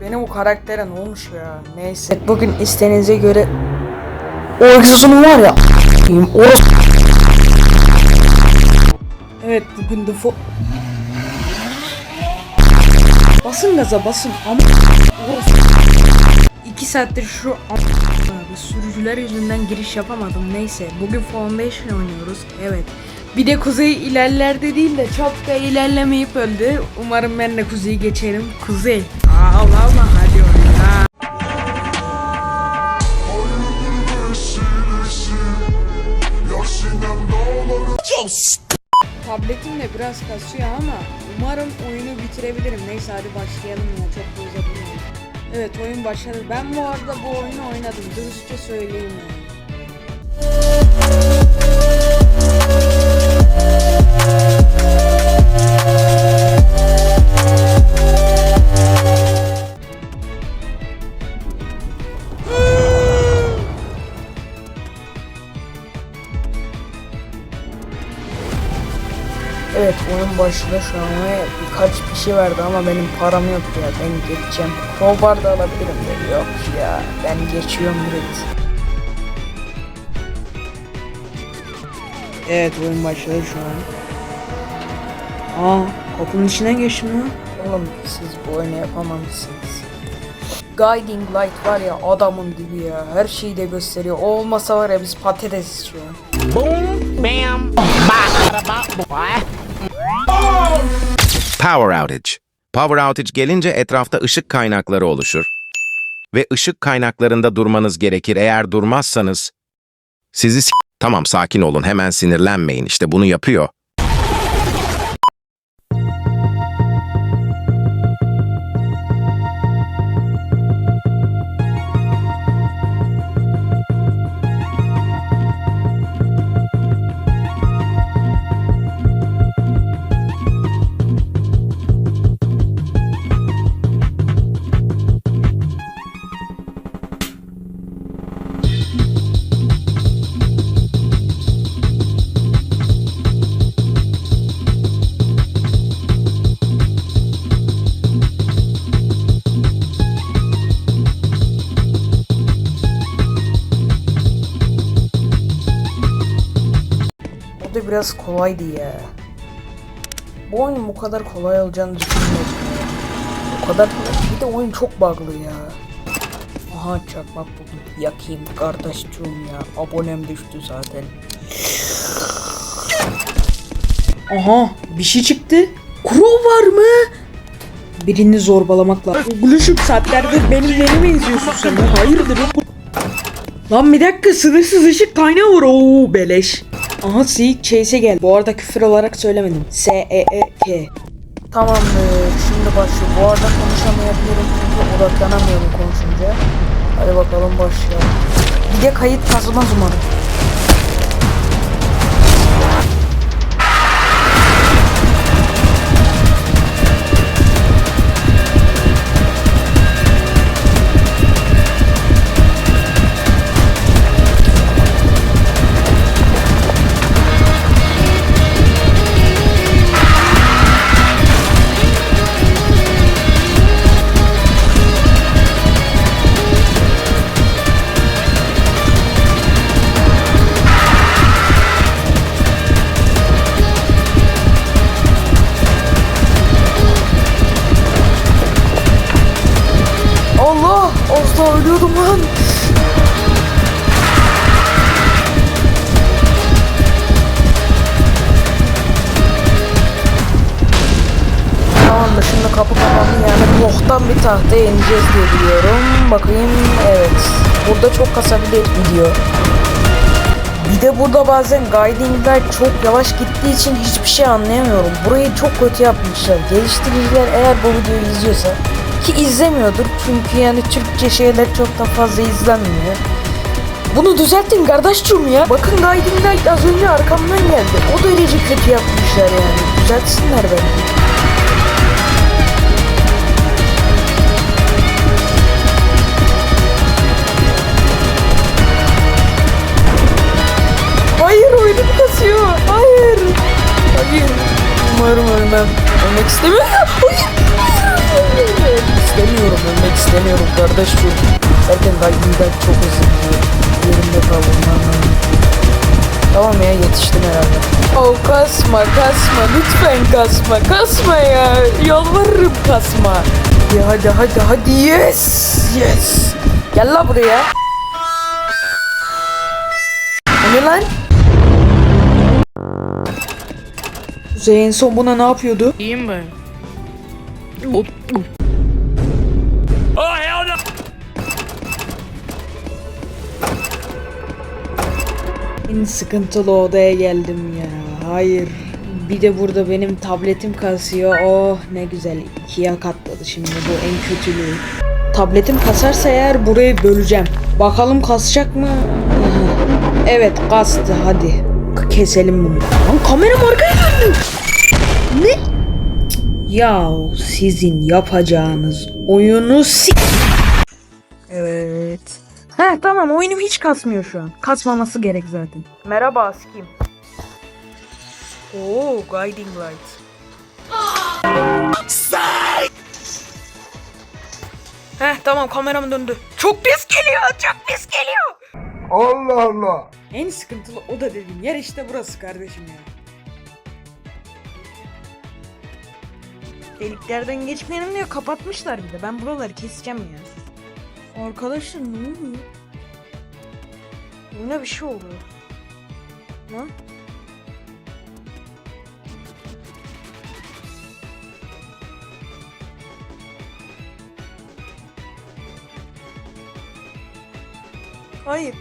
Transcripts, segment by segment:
Benim bu karaktere ne olmuş ya? Neyse. Bugün isteğinize göre o egzozunu var ya orası Evet bugün de fo Basın gaza basın ama orası İki saattir şu sürücüler yüzünden giriş yapamadım neyse bugün Foundation oynuyoruz evet bir de Kuzey ilerlerde değil de çok da ilerlemeyip öldü umarım ben de Kuzey'i geçerim Kuzey Aa, Allah Allah hadi oyna Tabletim de biraz kasıyor ama umarım oyunu bitirebilirim. Neyse hadi başlayalım ya çok da uzatmayalım. Evet oyun başladı. Ben bu arada bu oyunu oynadım. Dürüstçe söyleyeyim yani. Başladı şu an birkaç bir şey verdi ama benim param yok ya ben geçeceğim. Crowbar da alabilirim de yok ya ben geçiyorum direkt. Evet oyun başladı şu an. Aa kapının içinden geçtim lan. Oğlum siz bu oyunu yapamamışsınız. Guiding Light var ya adamın dibi ya her şeyi de gösteriyor. O olmasa var ya biz patates şu an. Boom, bam, bada bop, boy. Power outage. Power outage gelince etrafta ışık kaynakları oluşur. Ve ışık kaynaklarında durmanız gerekir. Eğer durmazsanız sizi Tamam sakin olun hemen sinirlenmeyin işte bunu yapıyor. Biraz kolaydı ya. Bu oyunun bu kadar kolay olacağını ya. O kadar kolay. Bir de oyun çok bug'lı ya. Aha çakmak buldum. Yakayım kardeşciğim ya. Abonem düştü zaten. Aha bir şey çıktı. Kuro var mı? Birini zorbalamak lazım. Gülüşüm saatlerdir benim neremi izliyorsun sen? Hayırdır? Lan bir dakika sınırsız ışık kaynağı var. Oo beleş. Aha Seek Chase'e gel. Bu arada küfür olarak söylemedim. S-E-E-K. Tamamdır. Şimdi başlıyor. Bu arada konuşamayabilirim çünkü odaklanamıyorum konuşunca. Hadi bakalım başlayalım. Bir de kayıt kazılmaz umarım. Boktan bir tahtaya ineceğiz diye biliyorum. Bakayım evet. Burada çok kasabilir video. Bir de burada bazen guidingler çok yavaş gittiği için hiçbir şey anlayamıyorum. Burayı çok kötü yapmışlar. Geliştiriciler eğer bu videoyu izliyorsa ki izlemiyordur çünkü yani Türkçe şeyler çok da fazla izlenmiyor. Bunu düzeltin kardeşçum ya. Bakın Guiding az önce arkamdan geldi. O derece kötü yapmışlar yani. Düzeltsinler bence. Ölmek istemiyorum kardeşim. Zaten kaybımdan çok hızlı gidiyor. Yerimde kalmam. Tamam ya yetiştim herhalde. Oh kasma kasma lütfen kasma kasma ya. Yalvarırım kasma. Ya hadi hadi hadi yes yes. Gel la buraya. Ne lan? Kuzey en son buna ne yapıyordu? İyiyim ben. En sıkıntılı odaya geldim ya. Hayır. Bir de burada benim tabletim kasıyor. Oh ne güzel. İkiye katladı şimdi bu en kötülüğü. Tabletim kasarsa eğer burayı böleceğim. Bakalım kasacak mı? Evet kastı hadi. Keselim bunu. Lan kameram arkaya döndü. Ne? Ya sizin yapacağınız oyunu si... Evet. He tamam oyunum hiç kasmıyor şu an. Kasmaması gerek zaten. Merhaba Askim. Oo guiding light. Heh tamam kameram döndü. Çok pis geliyor çok pis geliyor. Allah Allah. En sıkıntılı o da dediğim yer işte burası kardeşim ya. Deliklerden geçmeyelim diye kapatmışlar bir de. Ben buraları keseceğim ya. Arkadaşlar ne oluyor? Yine bir şey oluyor. Lan? Hayır.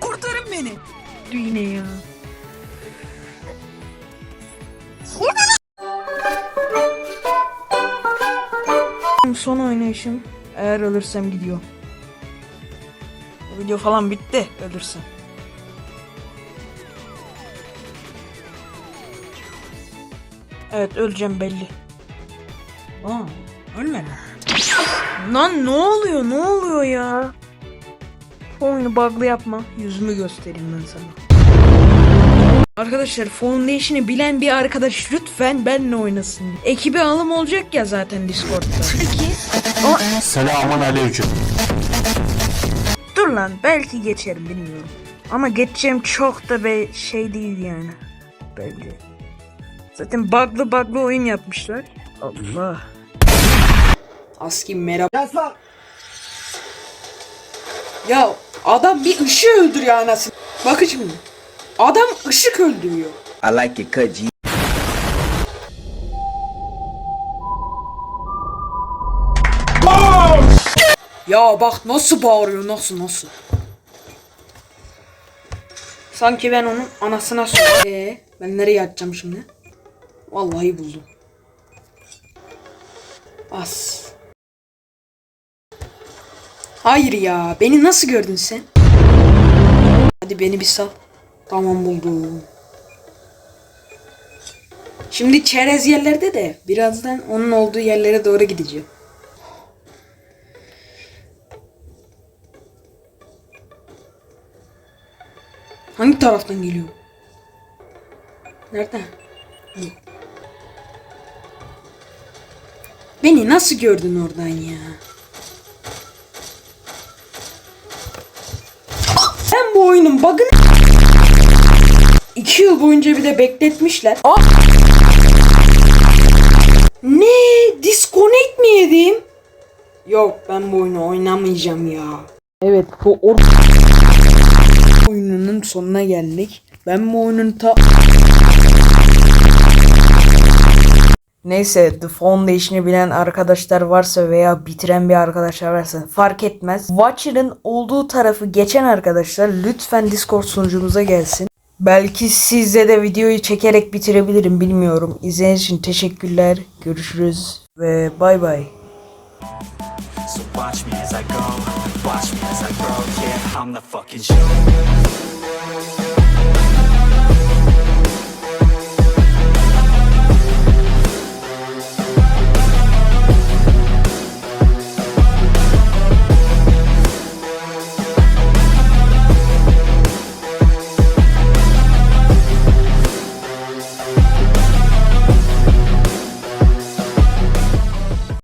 Kurtarın beni. Yine ya. Son oynayışım. Eğer ölürsem gidiyor. Video falan bitti ölürsem. Evet öleceğim belli. Aa, ölmedim. Lan ne oluyor ne oluyor ya? Oyunu bug'lı yapma. Yüzümü göstereyim ben sana. Arkadaşlar Foundation'ı bilen bir arkadaş lütfen benimle oynasın. Ekibi alım olacak ya zaten Discord'da. Peki. Selamun aleyküm. Dur lan belki geçerim bilmiyorum. Ama geçeceğim çok da be şey değil yani. Bence. Zaten bug'lı bug'lı oyun yapmışlar. Allah. Askim merhaba. Ya adam bir ışığı öldürüyor anasını. Bakın şimdi. Adam ışık öldürüyor. I like it cut G. Ya bak nasıl bağırıyor nasıl nasıl. Sanki ben onun anasına sor. Ee, ben nereye atacağım şimdi? Vallahi buldum. As. Hayır ya. Beni nasıl gördün sen? Hadi beni bir sal. Tamam buldum. Şimdi çerez yerlerde de birazdan onun olduğu yerlere doğru gideceğim. Hangi taraftan geliyor? Nereden? Beni nasıl gördün oradan ya? Ben bu oyunun bug'ını iki yıl boyunca bir de bekletmişler. Aa! Ne? Disconnect mi yedim? Yok ben bu oyunu oynamayacağım ya. Evet bu or oyununun sonuna geldik. Ben bu oyunun ta... Neyse The Foundation'ı bilen arkadaşlar varsa veya bitiren bir arkadaşlar varsa fark etmez. Watcher'ın olduğu tarafı geçen arkadaşlar lütfen Discord sunucumuza gelsin. Belki sizle de videoyu çekerek bitirebilirim bilmiyorum. İzlediğiniz için teşekkürler. Görüşürüz ve bay bay. So watch me as I go, watch me as I grow, yeah, I'm the fucking show.